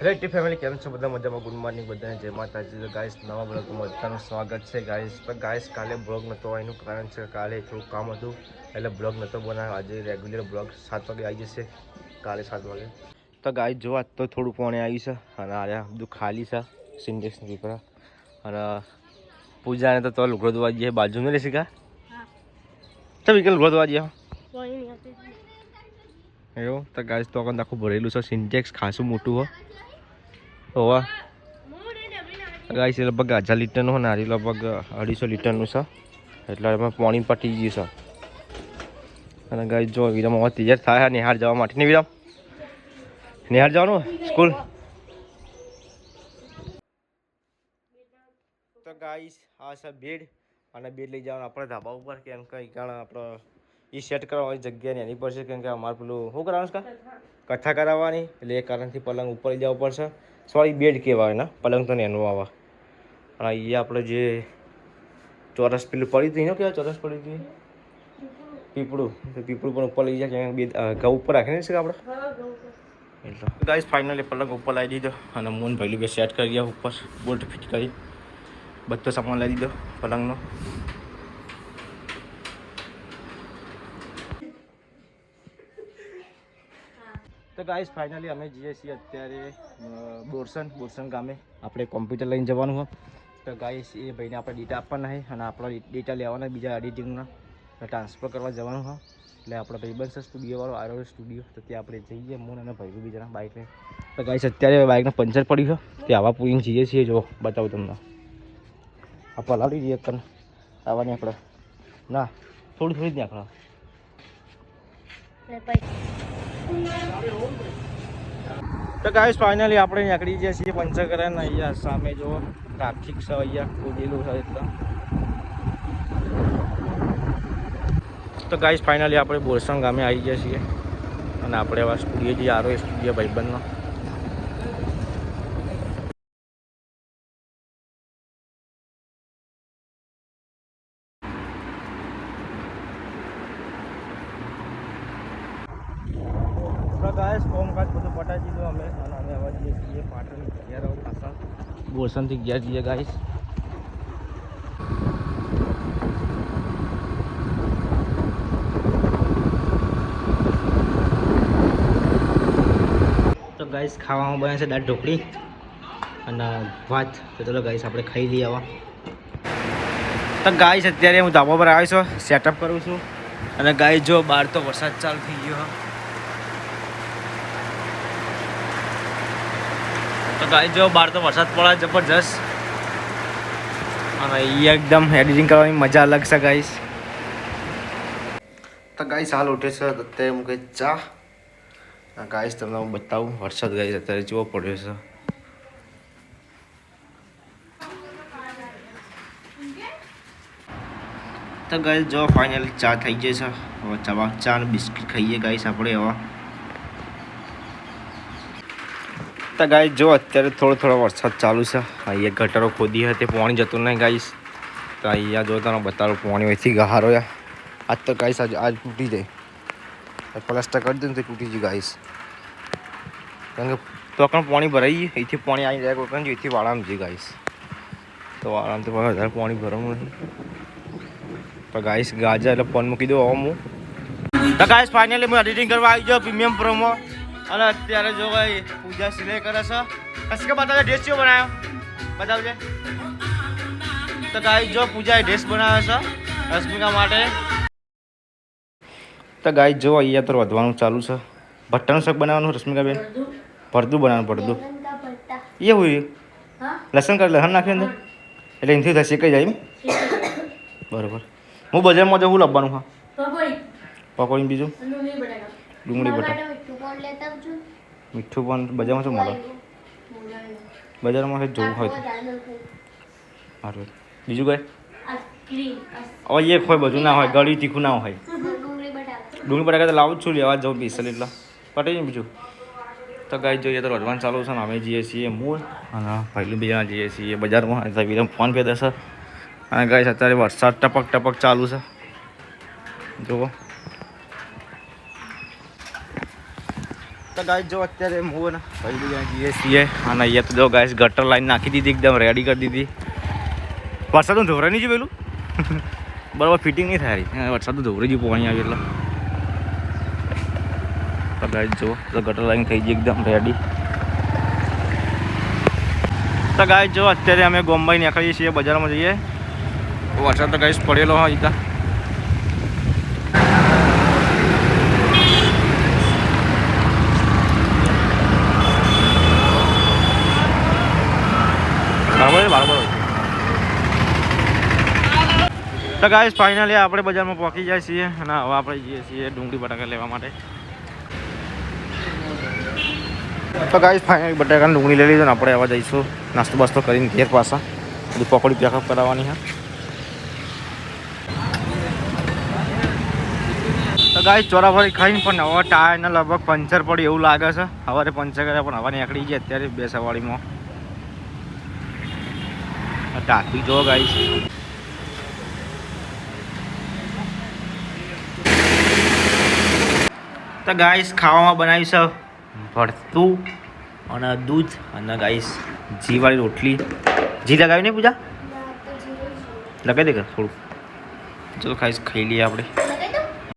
Hello T family કેમ છો? બધા મજામાં? ગુડ મોર્નિંગ બધાને. જય માતાજી. ગાઈસ નવા બ્લોગમાં બધાનું સ્વાગત છે ગાઈસ પણ ગાઈસ કાલે બ્લોગ નહોતો એનું કારણ છે કાલે થોડું કામ હતું. એટલે બ્લોગ નહોતો બનાવ્યો. આજે રેગ્યુલર બ્લોગ સાત વાગે આવી જશે. કાલે સાત વાગે. તો ગાઈસ જો આજ તો થોડું પાણી આવ્યું છે. અને આ બધું ખાલી છે સિન્ડેક્સ દીકરા અને પૂજાને તો તો લુગડો ધોવા જઈએ. બાજુમાં રહેશે કા? તો વિકલ લુગડો ધોવા જઈએ. એવું? તો ગાઈસ તો આખું ભરેલું છે. સિન્ટેક્સ ખાસું મોટું હો. હોવા. ગાઈસ, એ લગભગ હજાર લીટરનું હોય ને લગભગ અઢીસો લીટરનું છે. એટલે એમાં પાણી પટી ગયું છે. અને ગાઈસ, જો વિરામ હવે તૈયાર થાય નિહાર જવા માટે. ને વિરામ? નિહાર જવાનું? સ્કૂલ? તો ગાઈસ, આ છે બેડ. અને બેડ લઈ જવાનું આપણે ધાબા ઉપર, કેમ કંઈ કારણ આપણે એ સેટ કરવાની જગ્યા ને એની પડશે કેમ કે અમારે પેલું શું કરવાનું છે કથા. કરાવવાની એટલે એ કારણથી પલંગ ઉપર લઈ જવું પડશે. સોરી બેડ કહેવાય ને પલંગ તો એનું આવા. અને એ આપણે જે ચોરસ પેલું પડી હતી ને કેવા ચોરસ પડી હતી પીપળું. તો પીપળું પણ ઉપર લઈ જાય કેમ કે બે ઘઉં ઉપર રાખીને છે આપણે? એટલે. ગાઈસ ફાઇનલી પલંગ ઉપર લાવી દીધો અને મૂન ભાઈ બે સેટ કરી ગયા ઉપર બોલ્ટ ફિટ કરી. બધો સામાન લાવી દીધો પલંગનો. તો ગાઈસ ફાઇનલી અમે જઈએ છીએ અત્યારે બોરસન બોરસન ગામે. આપણે કોમ્પ્યુટર લઈને જવાનું હોય. તો ગાઈસ એ ભાઈને આપણે ડેટા આપવાના છે અને આપણા ડેટા લેવાના બીજા એડિટિંગના ટ્રાન્સફર કરવા જવાનું હોય. એટલે આપણે ભાઈબંધ છે સ્ટુડિયોવાળો આરો સ્ટુડિયો તો ત્યાં આપણે જઈએ, મૂન અને ભાઈ બીજાના બાઇકને તો ગાઈસ અત્યારે બાઇકનું પંચર પડ્યું છે તે આવા પૂરીને જઈએ છીએ, જો બતાવું તમને. આ પલાળી દઈએ કન આવવાની આપણે. ના, થોડી થોડી જ નાખવા તો ગાઈસ ફાઇનલી આપણે નીકળી જઈએ છીએ પંચકરણ અહીંયા સામે, જો ટ્રાફિક છે અહીંયા ખોદેલું છે એટલે તો ગાઈસ ફાઇનલી આપણે બોરસણ ગામે આવી ગયા છીએ. અને આપણે એવા સ્ટુડિયો જે આરો સ્ટુડિયો ભાઈબંધનો. તો ગાઈસ કામકાજ બધું પટાઈ દીધું અમે અને જઈએ છીએ પાટણ ગયા રહો પાછા ગયા જઈએ ગાઈસ તો ગાઈસ ખાવામાં બને છે દાળ ઢોકળી અને ભાત. તો ચલો ગાઈસ આપણે ખાઈ લઈએ આવા. તો ગાઈસ અત્યારે હું ધાબા પર આવ્યો છું સેટઅપ કરું છું. અને ગાઈસ જો બહાર તો વરસાદ ચાલુ થઈ ગયો. તો ગાઈસ, જો બહાર તો વરસાદ પડે જબરજસ્ત. અને એ એકદમ એડિટિંગ કરવાની મજા અલગ છે, ગાઈસ. તો ગાઈસ, હાલ ઉઠે છે અત્યારે હું કંઈ ચા. ગાઈસ, તમને હું બતાવું, વરસાદ ગાઈસ અત્યારે જોવો પડ્યો છે. તો ગાઈસ, જો ફાઇનલી ચા થઈ ગઈ છે. હવે ચા ચા અને બિસ્કિટ ખાઈએ, ગાઈસ, આપણે હવે. તો ગાઈસ, જો અત્યારે થોડો થોડો વરસાદ ચાલુ છે. અહીંયા ગટરો ખોદી હતી, પાણી જતું નહીં ગાઈસ. તો અહીંયા જો તમે બતાવો, પાણી અહીંથી ગહારો આજ તો ગાઈસ આજ આજ તૂટી જાય. પ્લાસ્ટર કરી દઉં તો તૂટી જાય ગાઈસ. કારણ કે તો પણ પાણી ભરાઈ ગયું. અહીંથી પાણી આવી જાય કોઈ અહીંથી વાળામાં જઈએ ગાઈસ. તો વાળામાં તો વધારે પાણી ભરવાનું નહીં તો ગાઈસ ગાજર એટલે ફોન મૂકી દો આવો હું. તો ગાઈસ ફાઇનલી હું એડિટિંગ કરવા આવી ગયો પ્રીમિયમ પ્રોમો અને અત્યારે જો કઈ પૂજા સિલાઈ કરે છે કે બધા ડ્રેસ કેવો બનાવ્યો બતાવજે. તો ગાઈ જો પૂજાએ ડ્રેસ બનાવ્યો છે રશ્મિકા માટે. તો ગાઈ જો અહીંયા તો વધવાનું ચાલુ છે. ભટ્ટાનું શાક બનાવવાનું રશ્મિકા બેન ભરતું બનાવવાનું ભરતું એ હોય. લસણ કરી લસણ નાખી અંદર? એટલે એનાથી થશે કઈ જાય એમ? બરોબર. હું બજારમાં જવું લાવવાનું હા? પકોડી. બીજું? ડુંગળી બટાકા મીઠું પણ બજારમાં શું મળે? બજારમાં જોવું હોય તો? સારું બીજું કઈ? હવે એક હોય બધું ના હોય ગળી તીખું ના હોય. ડુંગળી બટાકા તો લાવું જ છું લેવા જાઉં પીસલ એટલે. પટી જાય બીજું? તો ગાઈ જોઈએ તો રજવાન ચાલુ છે ને અમે જઈએ છીએ મૂળ અને પહેલું બીજા જઈએ છીએ બજારમાં. એટલે ફોન પે દેશે. અને ગાઈસ અત્યારે વરસાદ ટપક ટપક ચાલુ છે. જુઓ. તો ગાય જો અત્યારે હું અને અહીંયા તો જો ગાય ગટર લાઈન નાખી દીધી, એકદમ રેડી કરી દીધી. વરસાદનું ધોરે નહીં પેલું? બરાબર ફિટિંગ નહીં થાય વરસાદ ધોરે જ પાણી આવે એટલે. તો ગાય જો તો ગટર લાઈન થઈ ગઈ એકદમ રેડી તો ગાય જો અત્યારે અમે બોમ્બઈ નીકળીએ છીએ બજારમાં જઈએ. વરસાદ તો ગાય પડેલો હોય ત્યાં બરાબર છે બરાબર તો ગાઈસ ફાઇનલી આપણે બજારમાં પહોંચી જાય છીએ અને હવે આપણે જઈએ છીએ ડુંગળી બટાકા લેવા માટે. તો ગાઈસ ફાઇનલી બટાકાની ડુંગળી લઈ લીધો ને આપણે હવે જઈશું નાસ્તો બાસ્તો કરીને ઘેર પાછા. બધું પકોડી પેકઅપ કરાવવાની છે. તો ગાઈસ ચોરાફરી ખાઈને પણ હવે ટાયરને લગભગ પંચર પડી એવું લાગે છે. સવારે પંચર કર્યા પણ હવા નીકળી ગઈ અત્યારે બે સવારીમાં. ટ્રાફિક જો ગાઈસ તો ગાઈસ ખાવામાં બનાવીશ છે ભરતું અને દૂધ અને ગાઈસ ઘીવાળી રોટલી. ઘી લગાવી નહીં પૂજા? લગાવી દે થોડું ચલો ખાઈશ ખાઈ લઈએ આપણે.